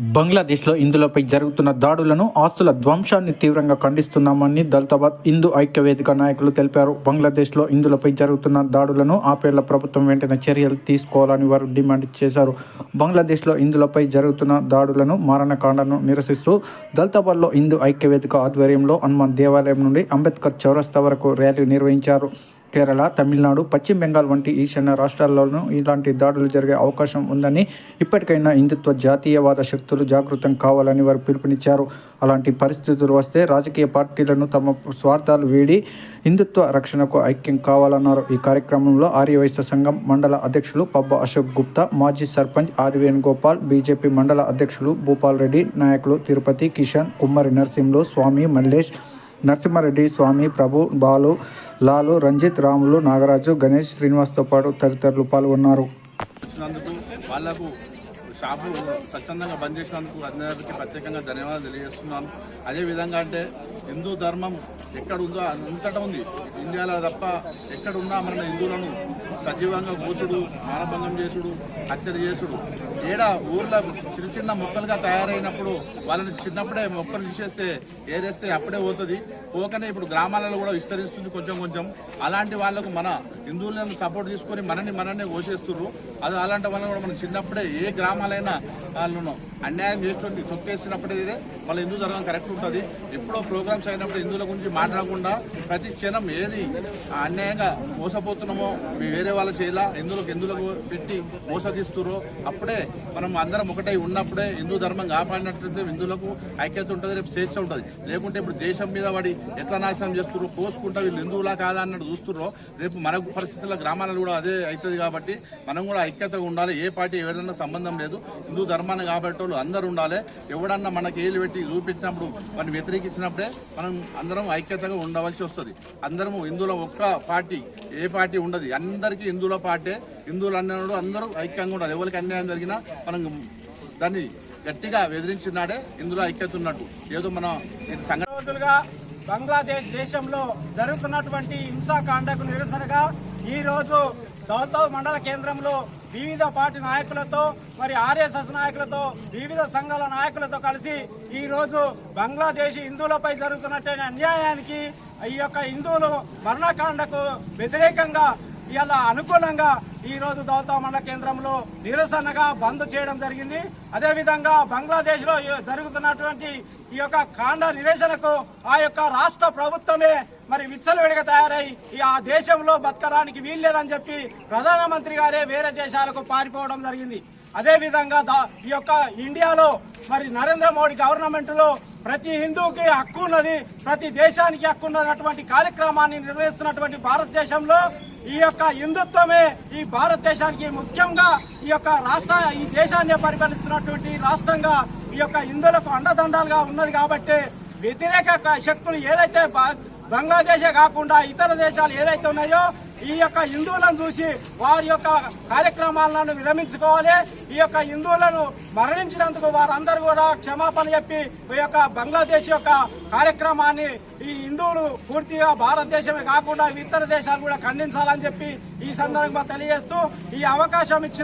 బంగ్లాదేశ్లో ఇందులపై జరుగుతున్న దాడులను ఆస్తుల ధ్వంసాన్ని తీవ్రంగా ఖండిస్తున్నామని దల్తాబాద్ హిందూ ఐక్యవేదిక నాయకులు తెలిపారు. బంగ్లాదేశ్లో ఇందులపై జరుగుతున్న దాడులను ఆపేలా ప్రభుత్వం వెంటనే చర్యలు తీసుకోవాలని వారు డిమాండ్ చేశారు. బంగ్లాదేశ్లో ఇందులపై జరుగుతున్న దాడులను మారణకాండను నిరసిస్తూ దల్తాబాద్లో హిందూ ఐక్యవేదిక ఆధ్వర్యంలో హనుమాన్ దేవాలయం నుండి అంబేద్కర్ చౌరస్తా వరకు ర్యాలీ నిర్వహించారు. కేరళ తమిళనాడు పశ్చిమ బెంగాల్ వంటి ఈశాన్య రాష్ట్రాల్లోనూ ఇలాంటి దాడులు జరిగే అవకాశం ఉందని ఇప్పటికైనా హిందుత్వ జాతీయవాద శక్తులు జాగృతం కావాలని వారు పిలుపునిచ్చారు. అలాంటి పరిస్థితులు వస్తే రాజకీయ పార్టీలను తమ స్వార్థాలు వీడి హిందుత్వ రక్షణకు ఐక్యం కావాలన్నారు. ఈ కార్యక్రమంలో ఆర్యవైశ్య సంఘం మండల అధ్యక్షులు పబ్బ అశోక్ గుప్తా మాజీ సర్పంచ్ ఆర్వీఎన్ గోపాల్ బీజేపీ మండల అధ్యక్షులు భూపాల్ రెడ్డి నాయకులు తిరుపతి కిషన్ కుమ్మరి నరసింహులు స్వామి మల్లేష్ నరసింహారెడ్డి స్వామి ప్రభు బాలు లాలు రంజిత్ రాములు నాగరాజు గణేష్ శ్రీనివాస్తో పాటు తదితరులు పాల్గొన్నారు. వాళ్ళకు షాపు స్వచ్ఛందంగా బంద్ చేసినందుకు అందరికీ ప్రత్యేకంగా ధన్యవాదాలు తెలియజేస్తున్నాను. అదే విధంగా అంటే హిందూ ధర్మం ఎక్కడ ఉందో అంతటా ఉంది. ఇండియాలో తప్ప ఎక్కడ ఉన్నా మన హిందువులను సజీవంగా కూచుడు మానభంగం చేసుడు హత్యలు చేసుడు. ఏడ ఊర్లో చిన్న చిన్న మొక్కలుగా తయారైనప్పుడు వాళ్ళని చిన్నప్పుడే మొక్కలు తీసేస్తే ఏరేస్తే అప్పుడే పోతుంది. పోకనే ఇప్పుడు గ్రామాలలో కూడా విస్తరిస్తుంది కొంచెం కొంచెం. అలాంటి వాళ్ళకు మన హిందువులను సపోర్ట్ తీసుకొని మనని మననే ఘోషిస్తున్నారు అది అలాంటి వల్ల కూడా మనం చిన్నప్పుడే ఏ గ్రామాలైనా వాళ్ళను అన్యాయం చేస్తుంది తొక్కేసినప్పుడే వాళ్ళ హిందూ ధర్మం కరెక్ట్ ఉంటుంది. ఎప్పుడో ప్రోగ్రామ్స్ అయినప్పుడు హిందువుల గురించి మాట్లాడకుండా ప్రతి క్షణం ఏది అన్యాయంగా మోసపోతున్నామో వేరే వాళ్ళ చేయాల హిందువులకు హిందువులకు పెట్టి మోసగిస్తురో అప్పుడే మనం అందరం ఒకటై ఉన్నప్పుడే హిందూ ధర్మం కాపాడినట్లయితే హిందువులకు ఐక్యత ఉంటుంది రేపు స్వేచ్ఛ ఉంటుంది. లేకుంటే ఇప్పుడు దేశం మీద పడి ఎట్లా నాశనం చేస్తుర్రో పోసుకుంటా వీళ్ళు హిందువులా కాదా అన్నట్టు చూస్తుర్రో రేపు మనకు పరిస్థితుల్లో గ్రామాలలో కూడా అదే అవుతుంది కాబట్టి మనం కూడా ఐక్యతగా ఉండాలి. ఏ పార్టీ ఎవరైనా సంబంధం లేదు. హిందూ ధర్మాన్ని కాబట్టి వాళ్ళు అందరూ ఉండాలి. ఎవడన్నా మనకి ఏలు పెట్టి చూపించినప్పుడు మనం వ్యతిరేకించినప్పుడే మనం అందరం ఐక్యతగా ఉండవలసి వస్తుంది. అందరం హిందువుల ఒక్క పార్టీ ఏ పార్టీ ఉండదు. అందరికీ హిందువుల పార్టీ హిందువులు అన్నప్పుడు అందరూ ఐక్యంగా ఉండాలి. ఎవరికి అన్యాయం జరిగినా మనం దాన్ని గట్టిగా వెదిరించినాడే ఇందులో ఐక్యత ఉన్నట్టు. ఏదో మనం సంఘటనగా బంగ్లాదేశ్ దేశంలో జరుగుతున్నటువంటి హింసాకాండకు నిరసనగా ఈరోజు దౌతవ్ మండల కేంద్రంలో వివిధ పార్టీ నాయకులతో మరి ఆర్ఎస్ఎస్ నాయకులతో వివిధ సంఘాల నాయకులతో కలిసి ఈరోజు బంగ్లాదేశ్ హిందువులపై జరుగుతున్నటువంటి అన్యాయానికి ఈ యొక్క హిందువులు మరణకాండకు వ్యతిరేకంగా ఇవాళ అనుకూలంగా ఈ రోజు దౌతా మండల కేంద్రంలో నిరసనగా బంద్ చేయడం జరిగింది. అదేవిధంగా బంగ్లాదేశ్లో జరుగుతున్నటువంటి ఈ యొక్క కాండ నిరసనకు ఆ యొక్క రాష్ట్ర ప్రభుత్వమే మరి విచ్చలవిడిగా తయారై ఈ ఆ దేశంలో బతకడానికి వీల్లేదని చెప్పి ప్రధానమంత్రి గారే వేరే దేశాలకు పారిపోవడం జరిగింది. అదే విధంగా ఈ యొక్క ఇండియాలో మరి నరేంద్ర మోడీ గవర్నమెంట్లో ప్రతి హిందువుకి హక్కు ఉన్నది ప్రతి దేశానికి హక్కు ఉన్నటువంటి కార్యక్రమాన్ని నిర్వహిస్తున్నటువంటి భారతదేశంలో ఈ యొక్క హిందుత్వమే ఈ భారతదేశానికి ముఖ్యంగా ఈ యొక్క రాష్ట్ర ఈ దేశాన్ని పరిపాలిస్తున్నటువంటి రాష్ట్రంగా ఈ యొక్క హిందువులకు అండదండాలుగా ఉన్నది కాబట్టి వ్యతిరేక శక్తులు ఏదైతే బంగ్లాదేశే కాకుండా ఇతర దేశాలు ఏదైతే ఉన్నాయో ఈ యొక్క హిందువులను చూసి వారి యొక్క కార్యక్రమాలను విరమించుకోవాలి. ఈ యొక్క హిందువులను మరణించినందుకు వారందరూ కూడా క్షమాపణ చెప్పి ఈ యొక్క బంగ్లాదేశ్ యొక్క కార్యక్రమాన్ని ఈ హిందువులు పూర్తిగా భారతదేశమే కాకుండా ఇతర దేశాలు కూడా ఖండించాలని చెప్పి ఈ సందర్భంగా తెలియజేస్తూ ఈ అవకాశం ఇచ్చిన